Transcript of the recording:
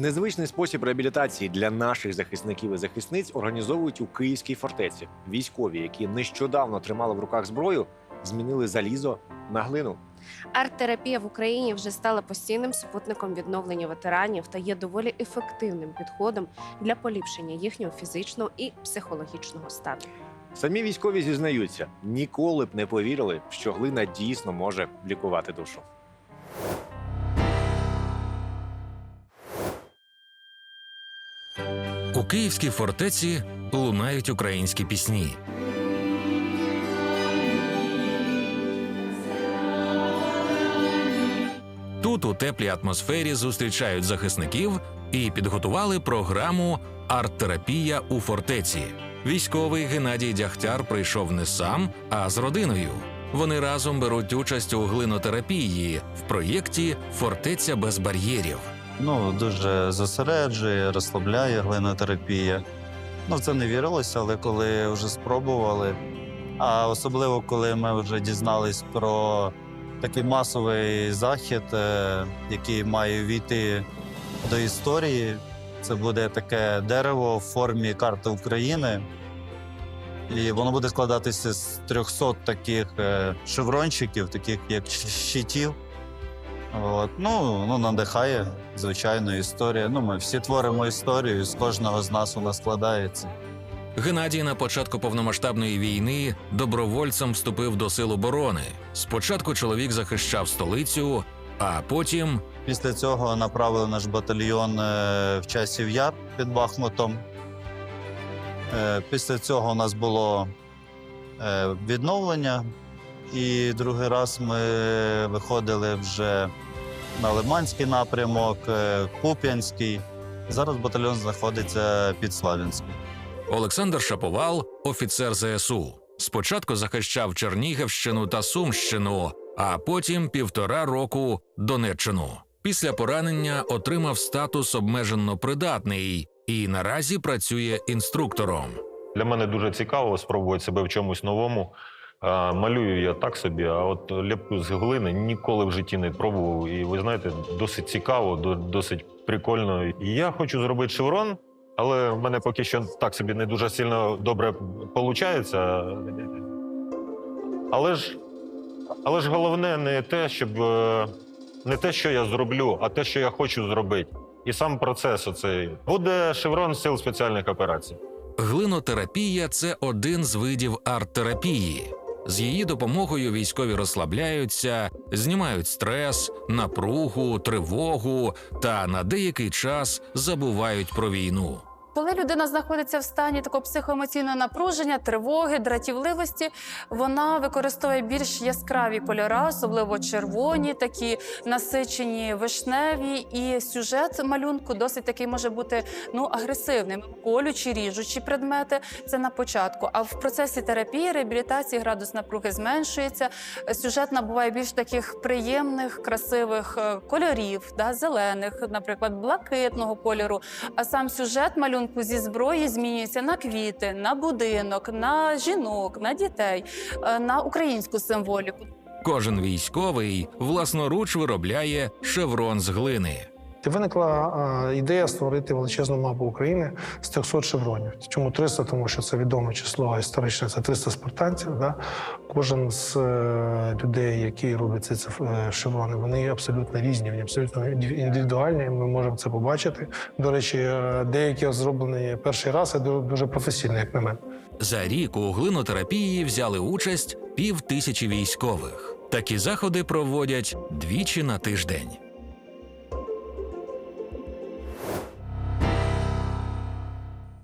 Незвичний спосіб реабілітації для наших захисників і захисниць організовують у Київській фортеці. Військові, які нещодавно тримали в руках зброю, змінили залізо на глину. Арт-терапія в Україні вже стала постійним супутником відновлення ветеранів та є доволі ефективним підходом для поліпшення їхнього фізичного і психологічного стану. Самі військові зізнаються, ніколи б не повірили, що глина дійсно може лікувати душу. У київській фортеці лунають українські пісні. Тут у теплій атмосфері зустрічають захисників і підготували програму Арт-терапія у фортеці. Військовий Геннадій Дягтяр прийшов не сам, а з родиною. Вони разом беруть участь у глинотерапії в проєкті Фортеця без бар'єрів. Ну, дуже зосереджує, розслабляє глинотерапія. Ну, в це не вірилося, але коли вже спробували, а особливо коли ми вже дізнались про такий масовий захід, е, який має війти до історії, це буде таке дерево в формі карти України. І воно буде складатися з 300 таких е, шеврончиків, таких як щитів. От. Ну, ну, надихає, звичайно, історія. Ну, ми всі творимо історію, і з кожного з нас вона складається. Геннадій на початку повномасштабної війни добровольцем вступив до сил оборони. Спочатку чоловік захищав столицю, а потім Після цього направили наш батальйон е, в часів яр під Бахмутом. Е, Після цього у нас було е, відновлення, і другий раз ми виходили вже на Лиманський напрямок, е, Куп'янський. Зараз батальйон знаходиться під Славянськом. Олександр Шаповал, офіцер ЗСУ. Спочатку захищав Чернігівщину та Сумщину, а потім півтора року Донеччину. Після поранення отримав статус обмежено придатний і наразі працює інструктором. Для мене дуже цікаво спробувати себе в чомусь новому. Малюю я так собі, а от лепку з глини ніколи в житті не пробував. І ви знаєте, досить цікаво, досить прикольно. Я хочу зробити шеврон, але в мене поки що так собі не дуже сильно добре виходить. Але ж, але ж головне не те, щоб е, не те, що я зроблю, а те, що я хочу зробити. І сам процес оцей буде шеврон сил спеціальних операцій. Глинотерапія це один з видів арт-терапії. З її допомогою військові розслабляються, знімають стрес, напругу, тривогу та на деякий час забувають про війну. Коли людина знаходиться в стані такого психоемоційного напруження, тривоги, дратівливості, вона використовує більш яскраві кольори, особливо червоні, такі насичені вишневі, і сюжет малюнку досить такий може бути ну агресивним. Колючі, ріжучі предмети це на початку. А в процесі терапії, реабілітації градус напруги зменшується. Сюжет набуває більш таких приємних, красивих е, кольорів, да, зелених, наприклад, блакитного кольору. А сам сюжет малюнку зі зброї змінюється на квіти, на будинок, на жінок, на дітей, е, на українську символіку. Кожен військовий власноруч виробляє шеврон з глини. Виникла ідея створити величезну мапу України з 300 шевронів. Чому 300? Тому що це відоме число історичне, це 300 спартанців. Да? Кожен з е, людей, які роблять ці е, шеврони, вони абсолютно різні, вони абсолютно індивідуальні. Ми можемо це побачити. До речі, е, деякі зроблені перший раз і дуже професійно, як на мене. За рік у глинотерапії взяли участь пів тисячі військових. Такі заходи проводять двічі на тиждень.